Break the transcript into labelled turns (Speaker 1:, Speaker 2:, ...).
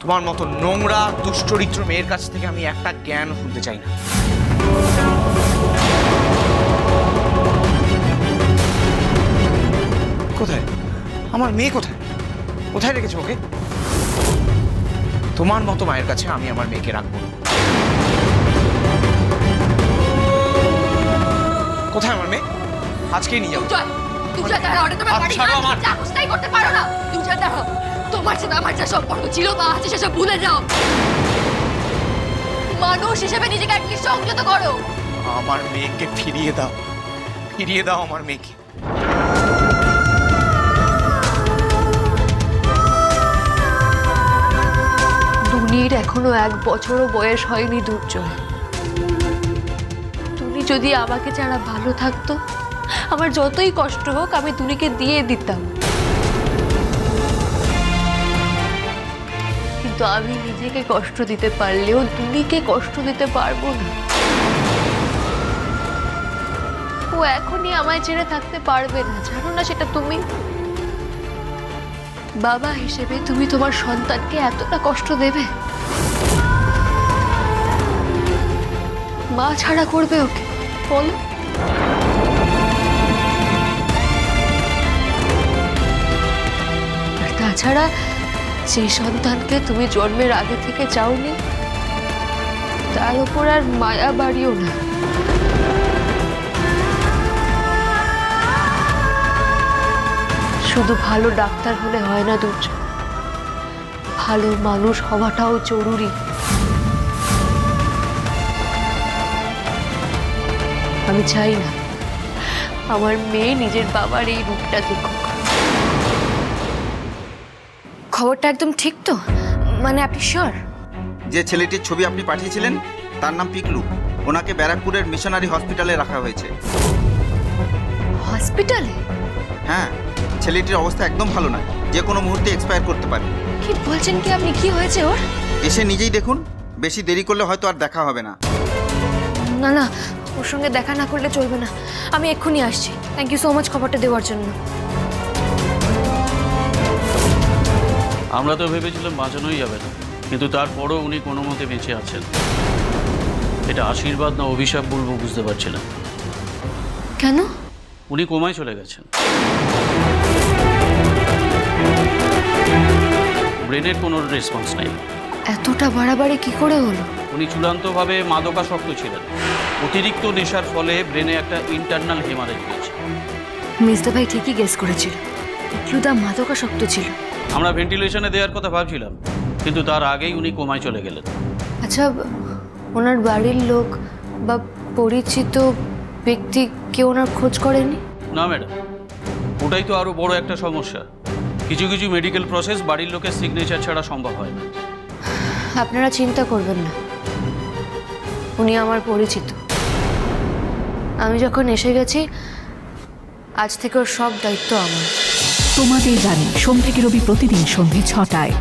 Speaker 1: তোমার মতো নোংরা দুশ্চরিত্র মেয়ের কাছ থেকে আমি একটা জ্ঞান শুনতে চাই না। কোথায়? আমার মেয়ে কোথায়? কোথায় রেখেছো ওকে? তোমার মতো মায়ের কাছে আমি আমার মেয়েকে রাখব। না। কোথায় আমার মেয়ে? আজকেই নিয়ে যাব
Speaker 2: জয় দাঁড়াও এটা তোমার বাড়ি
Speaker 1: ছাড়ো আমার।
Speaker 2: যা খুশি করতে পারো না। তুমি দাঁড়াও তোমার সাথে আমার যা সম্পর্ক ছিল বা আছে সেসব ভুলে যাও। মানুষ হিসেবে নিজেকে অ্যাটলিস্ট সংযত করো।
Speaker 1: আমার মেয়েকে ফিরিয়ে দাও। ফিরিয়ে দাও আমার মেয়েকে।
Speaker 2: টুনির এখনও এক বছরও বয়স হয়নি দুর্জয় টুনি যদি আমাকে ছাড়া ভালো থাকতো আমার যতই কষ্ট হোক, আমি টুনিকে দিয়ে দিতাম। কিন্তু আমি নিজেকে কষ্ট দিতে পারলেও টুনিকে কষ্ট দিতে পারব না। ও এখনই আমায় ছেড়ে থাকতে পারবে না, জানো না সেটা তুমি? বাবা হিসেবে তুমি তোমার সন্তানকে এতটা কষ্ট দেবে? মা ছাড়া করবে ওকে, বলো। তাছাড়া সেই সন্তানকে তুমি জন্মের আগে থেকে চাওনি? তার উপর আর মায়া বাড়িও না। শুধু ভালো ডাক্তার হলে হয় না দুর্য ভালো মানুষ হওয়াটাও জরুরি। আমি চাই না। আমার মেয়ে নিজের বাবার এই রূপটা দেখুক। খবরটা একদম ঠিক তো? মানে আপনি শিওর
Speaker 3: যে ছেলেটির ছবি আপনি পাঠিয়েছিলেন তার নাম পিকলু। ওনাকে ব্যারাকপুরের মিশনারি হসপিটালে রাখা হয়েছে।
Speaker 2: হসপিটালে?
Speaker 3: হ্যাঁ ছেলেটির অবস্থা একদম ভালো নয় যে কোনো মুহূর্তে এক্সপায়ার করতে পারে।
Speaker 2: কি বলছেন কি আপনি? কি হয়েছে ওর?
Speaker 3: এসে নিজেই দেখুন বেশি দেরি করলে হয়তো আর দেখা হবে না।
Speaker 2: না না ওর সঙ্গে দেখা না করলে চলবে না। আমি এক্ষুনি আসছি। থ্যাংক ইউ সো মাচ খবরটা দেওয়ার জন্য।
Speaker 4: আমরা তো ভেবেছিলাম বাঁচানোই যাবে না কিন্তু তারপরও উনি কোনো মতে বেঁচে আছেন। এটা আশীর্বাদ না অভিশাপ বলব বুঝতে পারছি না।
Speaker 2: কেন?
Speaker 4: উনি কোমায় চলে গেছেন। ব্রেনের কোনো রেসপন্স নেই।
Speaker 2: এতটা বাড়াবাড়ি কি করে হলো?
Speaker 4: উনি চূড়ান্তভাবে মাদকাসক্ত ছিলেন। অতিরিক্ত নেশার ফলে ব্রেনে একটা ইন্টারনাল হেমারেজ হয়েছে।
Speaker 2: মিস্তা ভাই ঠিকই গেস করেছিল। ইকলুদা মাদকাসক্ত ছিল।
Speaker 4: আমরা ভেন্টিলেশনে দেওয়ার কথা ভাবছিলাম কিন্তু তার আগেই উনি কোমায় চলে গেলেন।
Speaker 2: আচ্ছা ওনার বাড়ির লোক বা পরিচিত ব্যক্তি কেউ ওনার খোঁজ করেনি?
Speaker 4: না ম্যাডাম। ওটাই তো আরও বড় একটা সমস্যা। কিছু কিছু মেডিকেল প্রসেস বাড়ির লোকের সিগনেচার ছাড়া সম্ভব হয় না।
Speaker 2: আপনারা চিন্তা করবেন না। উনি আমার পরিচিত। আমি যখন এসে গেছি আজ থেকে ওর সব দায়িত্ব আমার।
Speaker 5: তোমাদের জানি সোম থেকে রবি প্রতিদিন সন্ধে ছটায়।